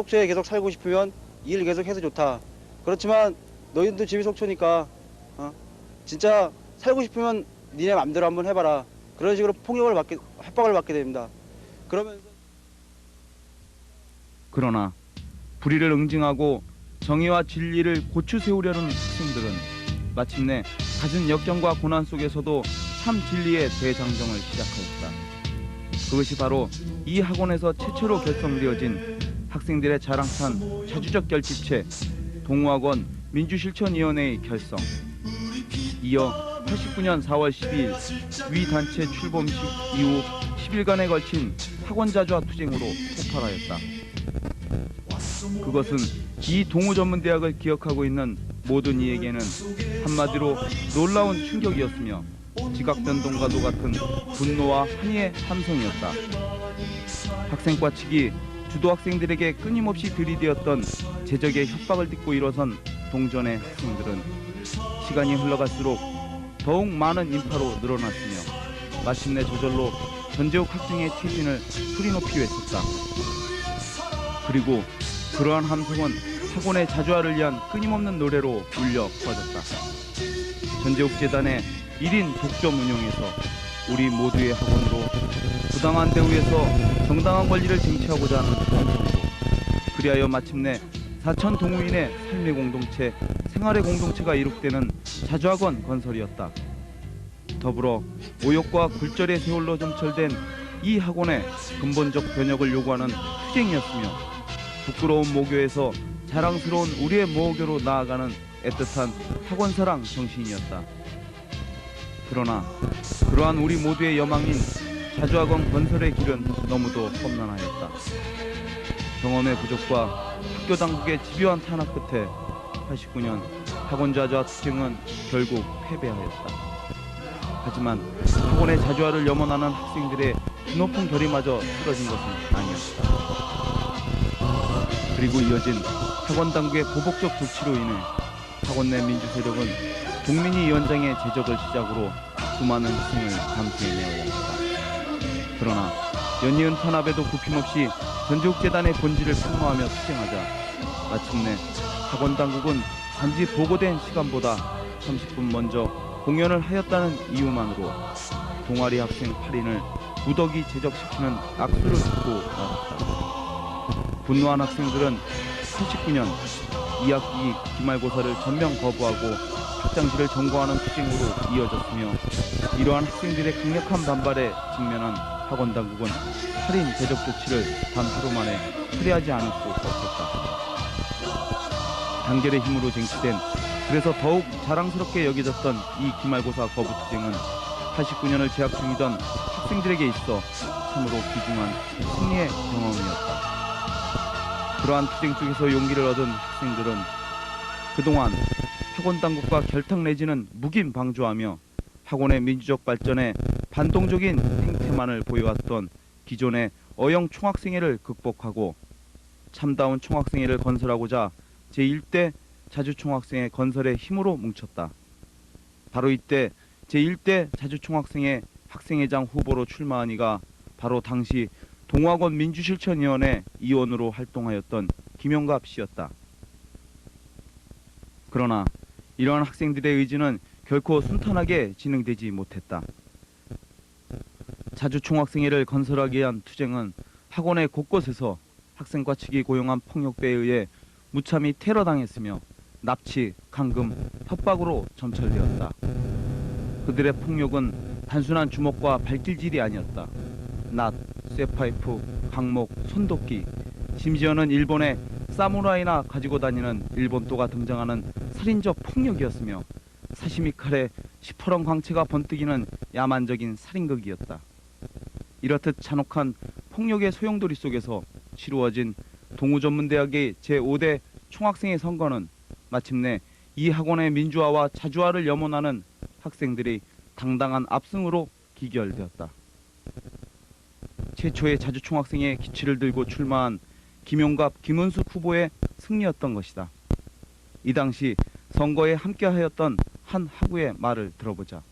속초에 계속 살고 싶으면 일 계속 해서 좋다. 그렇지만 너희들도 집이 속초니까 어? 진짜 살고 싶으면 니네 맘대로 한번 해봐라. 그런 식으로 폭력을 받게 협박을 받게 됩니다. 그러면서 그러나 불의를 응징하고 정의와 진리를 고추 세우려는 학생들은 마침내 갖은 역경과 고난 속에서도 참 진리의 대장정을 시작하였다. 그것이 바로 이 학원에서 최초로 결성되어진 학생들의 자랑찬 자주적 결집체 동호학원 민주실천위원회의 결성. 이어 89년 4월 12일 위 단체 출범식 이후 10일간에 걸친 학원 자주화 투쟁으로 폭발하였다. 그것은 이 동호 전문 대학을 기억하고 있는 모든 이에게는 한마디로 놀라운 충격이었으며 지각변동과도 같은 분노와 한의의 함성이었다. 학생과 측이 주도 학생들에게 끊임없이 들이대었던 제적의 협박을 딛고 일어선 동전의 학생들은 시간이 흘러갈수록 더욱 많은 인파로 늘어났으며 마침내 저절로 전재욱 학생의 퇴진을 소리 높이 외쳤다. 그리고 그러한 함성은 학원의 자주화를 위한 끊임없는 노래로 울려 퍼졌다. 전재욱 재단의 1인 독점 운영에서 우리 모두의 학원으로 부당한 대우에서 정당한 권리를 쟁취하고자 하는 함성으로 그리하여 마침내 사천 동우인의 삶의 공동체, 생활의 공동체가 이룩되는 자주학원 건설이었다. 더불어 오욕과 굴절의 세월로 점철된 이 학원의 근본적 변혁을 요구하는 투쟁이었으며 부끄러운 모교에서 자랑스러운 우리의 모교로 나아가는 애틋한 학원사랑 정신이었다. 그러나 그러한 우리 모두의 여망인 자주학원 건설의 길은 너무도 험난하였다. 경험의 부족과 학교 당국의 집요한 탄압 끝에 89년 학원 자주화 투쟁은 결국 패배하였다. 하지만 학원의 자주화를 염원하는 학생들의 높은 결의마저 쓰러진 것은 아니었다. 그리고 이어진 학원 당국의 보복적 조치로 인해 학원 내 민주 세력은 동민이 위원장의 제적을 시작으로 수많은 희생을 감수해내어야 했다. 그러나 연이은 탄압에도 굽힘없이 전지욱재단의 본질을 폭로하며 투쟁하자 마침내 학원 당국은 단지 보고된 시간보다 30분 먼저 공연을 하였다는 이유만으로 동아리 학생 8인을 무더기 제적시키는 악수를 듣고 말았다. 분노한 학생들은 89년 2학기 기말고사를 전면 거부하고 학장실을 점거하는 투쟁으로 이어졌으며 이러한 학생들의 강력한 반발에 직면한 학원 당국은 살인 제적 조치를 단 하루 만에 처리하지 않을 수 없었다. 단결의 힘으로 쟁취된 그래서 더욱 자랑스럽게 여겨졌던 이 기말고사 거부 투쟁은 89년을 재학 중이던 학생들에게 있어 참으로 귀중한 승리의 경험이었다. 그러한 투쟁 속에서 용기를 얻은 학생들은 그동안 학원 당국과 결탁 내지는 묵인 방조하며 학원의 민주적 발전에 반동적인 행태만을 보여왔던 기존의 어영 총학생회를 극복하고 참다운 총학생회를 건설하고자 제1대 자주총학생회 건설의 힘으로 뭉쳤다. 바로 이때 제1대 자주총학생회 학생회장 후보로 출마한 이가 바로 당시 동학원 민주실천위원회 위원으로 활동하였던 김영갑 씨였다. 그러나 이러한 학생들의 의지는 결코 순탄하게 진행되지 못했다. 자주총학생회를 건설하기 위한 투쟁은 학원의 곳곳에서 학생과 측이 고용한 폭력배에 의해 무참히 테러당했으며 납치, 감금, 협박으로 점철되었다. 그들의 폭력은 단순한 주먹과 발길질이 아니었다. 낫, 쇠파이프, 강목, 손도끼, 심지어는 일본의 사무라이나 가지고 다니는 일본도가 등장하는 살인적 폭력이었으며 사시미 칼에 시퍼런 광채가 번뜩이는 야만적인 살인극이었다. 이렇듯 잔혹한 폭력의 소용돌이 속에서 치루어진 동우전문대학의 제5대 총학생회 선거는 마침내 이 학원의 민주화와 자주화를 염원하는 학생들의 당당한 압승으로 기결되었다. 최초의 자주총학생회 기치를 들고 출마한 김용갑, 김은숙 후보의 승리였던 것이다. 이 당시 선거에 함께하였던 한 학우의 말을 들어보자.